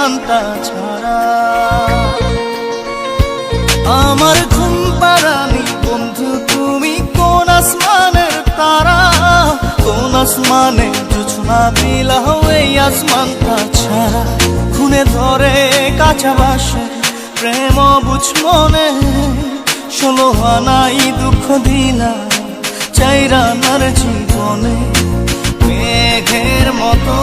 আসমানটা ছাড়া। আমার ঘুম পারানি বন্ধু, তুমি কোন আসমানের তারা? কোন আসমানে জোছনা বিলাহ এই আসমানটা ছাড়া। খুনে ধরে কাঁচা বাসে, প্রেম বুঝ মনে। ষোলো আনাই দুঃখ দিলা চাইরা নার জীবনে, মেঘের মতো।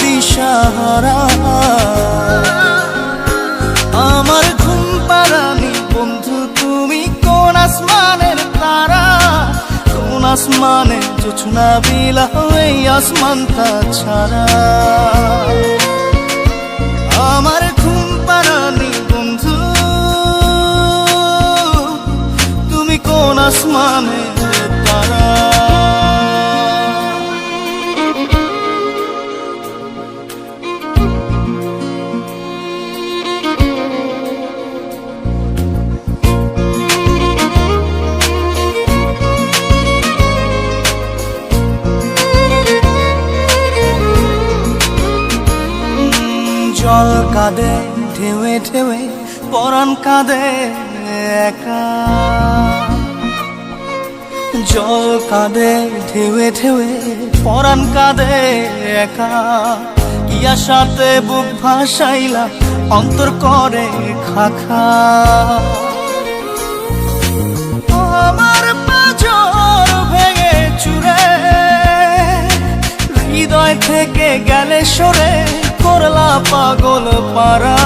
দিশাহারা আমার ঘুম পারানি বন্ধু, তুমি কোন আসমানের তারা? কোন আসমানে জোছনা বিলাহ এই আসমানটা ছাড়া আমার ঘুম পারানি বন্ধু, তুমি কোন আসমানের ঢেউে ঢেউে পরাণ কাঁদে একা। ইয়া সাথে বুক ভাসাইলা, অন্তর করে খাখা। আমার পাজর ভেঙে চুরে, হৃদয় থেকে গেলে সরে, করলা পাগল পারা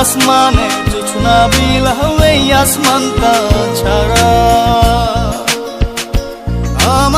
আসমানে জোছনা বিলাহ এই আসমানটা ছাড়া। আমার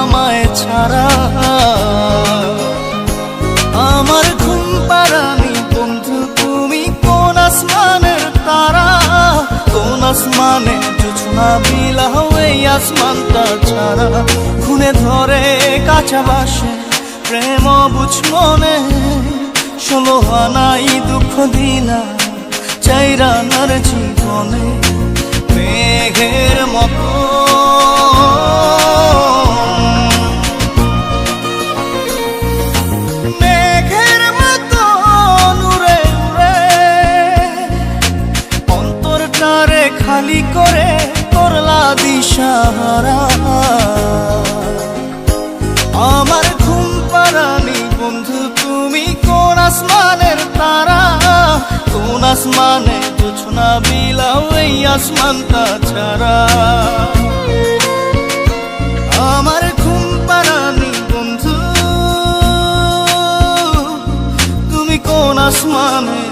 আমায় ছাড়া। আমার ঘুম পারানি বন্ধু, তুমি কোন আসমানের তারা? কোন আসমানে জোছনা বিলাহ এই আসমানটা ছাড়া। খুনে ধরে কাঁচা বাসে, প্রেম বুঝ মনে। ষোলো আনাই দুঃখ দিলা চাইরা নার জীবনে। মেঘের মতো। খালি করে করলা দিশাহারা। আমার ঘুম পারানি বন্ধু, তুমি কোন আসমানের তারা? কোন আসমানে না বিলাও এই আসমানটা ছাড়া। আমার ঘুম পারানি বন্ধু, তুমি কোন আসমানের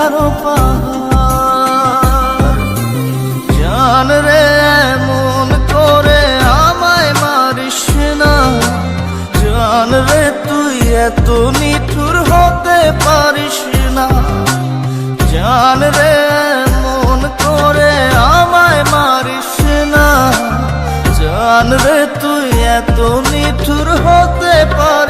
পাহাড় জান রে মন করে আমায় মারিস না। জান রে, তুই এত নিঠুর হতে পারিস না। জান রে মন করে আমায় মারিস না। জান রে, তুই এত নিঠুর হতে পারিস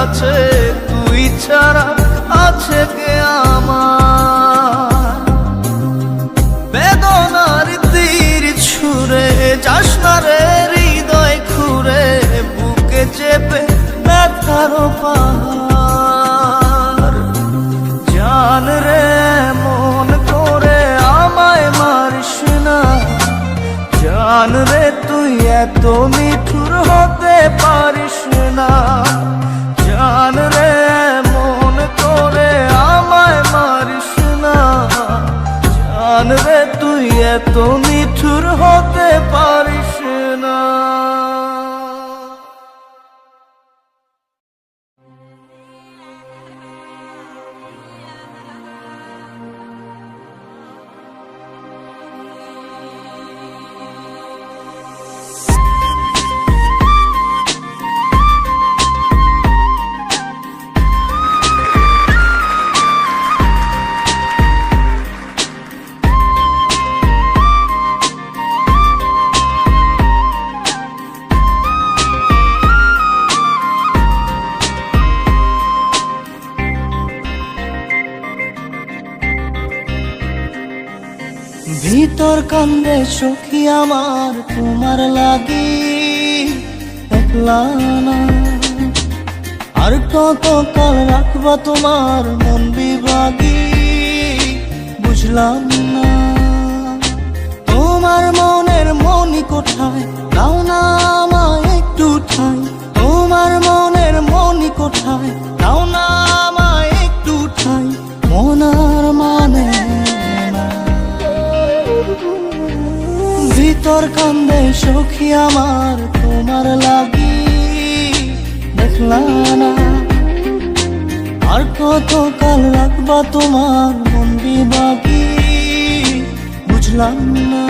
কাছে তুই ছাড়া আছে কে আমার? বেদনার তীর ছুঁড়ে যাস না রে হৃদয় খুঁড়ে, বুকে চেপে ব্যথার পাহাড়। জান রে, মন করে আমায় মারিস না। জান রে, তুই এত নিঠুর হতে পারিস না। এত নিঠুর হতে পারিস সখী আমার তোমার লাগি একলা আর কত কাল রাখবা তোমার মন বিভাগী, বুঝলাম না। তোমার মনের মনি কোথায়? দাও না আমায় একটু ঠাই। তোমার মনের মনি কোঠায় দাও না আমায় একটু ঠাই। মানে ভিতর কান্দে সখী আমার, তোমার লাগি দেখলাম না। আর কত কাল রাখবা তোমার মন্দির বাকি বুঝলাম না।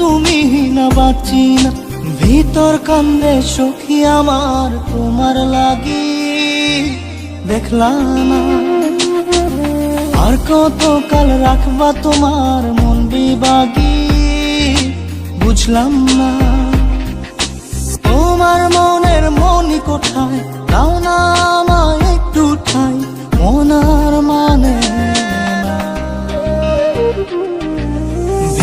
তুমি ভিতর কান্দে সখী আমার তোমার লাগি। দেখলা না, আর কত কাল রাখবা তোমার মন বিবাগী বুঝলাম না, তোমার মনের মনি কোঠায় দাও না আমায় একটু ঠাই মনার মানে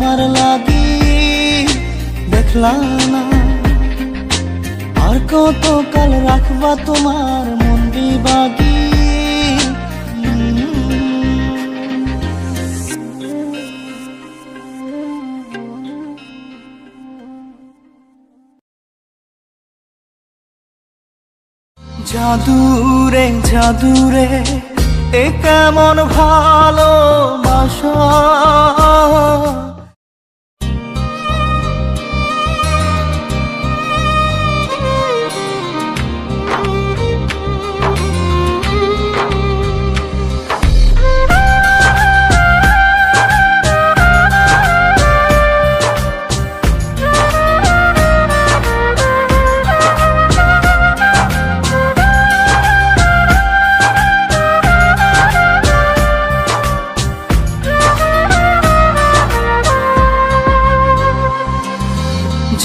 তোমার লাগি দেখলা না আর কত কাল রাখবা তোমার মন বিবাগী জাদুরে জাদুরে, এ কেমন ভালোবাসা?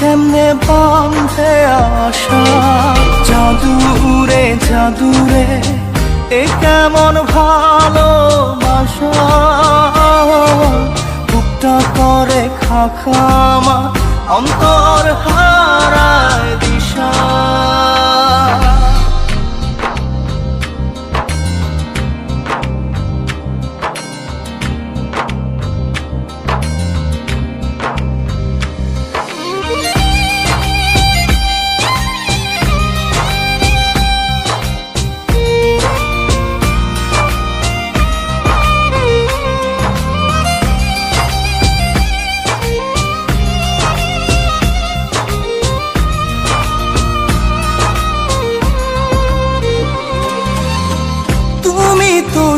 কেমনে বাঁধে আশা জাদুরে জাদুরে এ কেমন ভালোবাসা। বুকটা করে খাখামা অন্তর হারায় দিশা।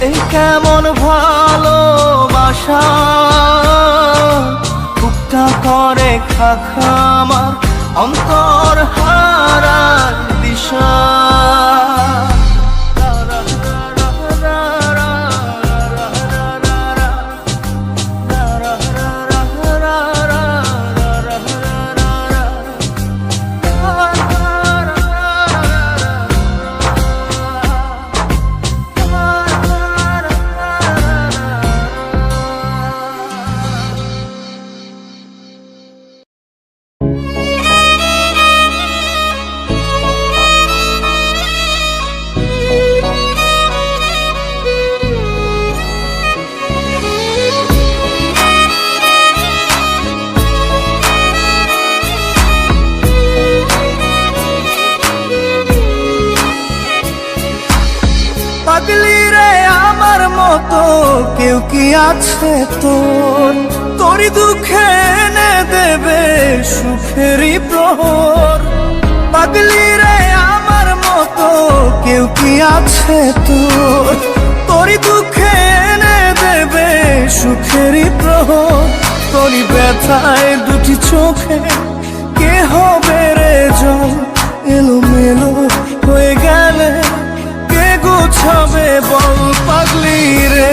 এই কেমন ভালোবাসা? বুকটা করে খাখামার অন্তর হারার দিশা। আছে তোর, তোরই দুঃখে এনে দেবে সুখেরই প্রহর। পাগলি রে আমার মতো কেউ কি আছে তোর? তোরই দুঃখে এনে দেবে সুখেরই প্রহর। তোরই ব্যথায় দুটি চোখে কে হবে রে জল এলো মেলো হয়ে গেলে কে গুছাবে বল পাগলি রে?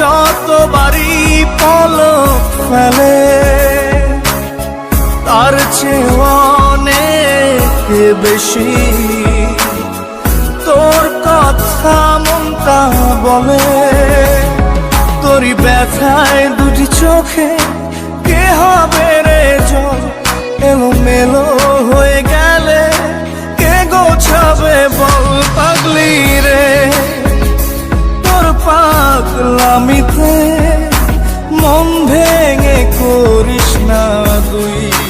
যতবারই পলক ফেলে, তার চেয়ে বেশি। তোর কথা মনটা বলে, তোরই ব্যথায় দুটি চোখে কে হবে রে জল? এলো মেলো হয়ে গেলে কে গোছাবে বল পাগলি রে? পাগলামিতে মন ভেঙে করিস না তুই।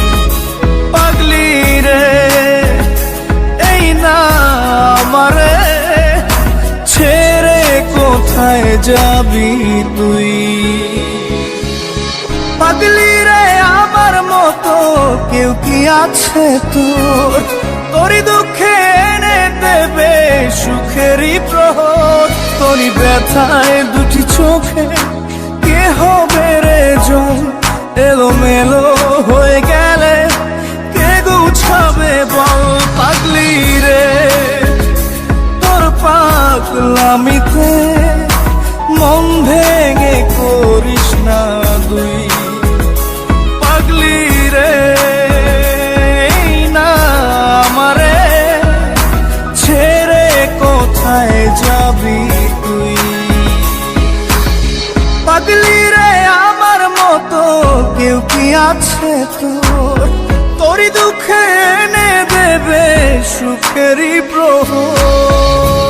রে, এই না আমারে, ছেড়ে কোথায় যাবি তুই? পাগলি রে আমার মতো কেউ কি আছে তোর? তোরই দুঃখে এনে দেবে সুখেরই প্রহর। তোরই ব্যথায় দুটি চোখে কে হবে রে জল এলো মেলো হয়ে গেলে পাগলামিতে মন ভেঙে করিস না দুই পাগলি রে না আমারে, ছেড়ে কোথায় যাবি তুই? পাগলি রে, আমার মতো কেউ কি আছে তোর? তোরই দুঃখে এনে দেবে সুখেরই প্রহর।